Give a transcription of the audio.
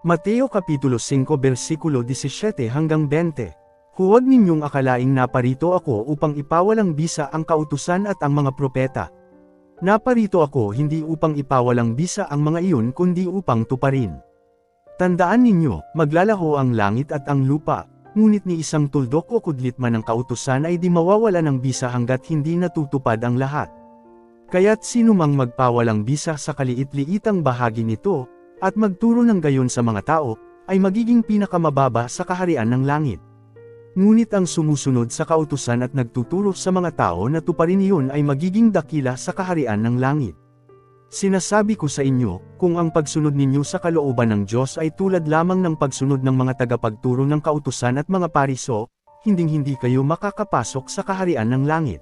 Mateo Kapitulo 5 versikulo 17 hanggang 20. Huwag ninyong akalaing naparito ako upang ipawalang bisa ang kautusan at ang mga propeta. Naparito ako hindi upang ipawalang bisa ang mga iyon kundi upang tuparin. Tandaan ninyo, maglalaho ang langit at ang lupa, ngunit ni isang tuldok o kudlit man ng kautusan ay di mawawala ng bisa hanggat hindi natutupad ang lahat. Kaya't sino mang magpawalang bisa sa kaliit-liitang bahagi nito, at magturo ng gayon sa mga tao, ay magiging pinakamababa sa kaharian ng langit. Ngunit ang sumusunod sa kautusan at nagtuturo sa mga tao na tuparin iyon ay magiging dakila sa kaharian ng langit. Sinasabi ko sa inyo, kung ang pagsunod ninyo sa kalooban ng Diyos ay tulad lamang ng pagsunod ng mga tagapagturo ng kautusan at mga pariso, hinding-hindi kayo makakapasok sa kaharian ng langit.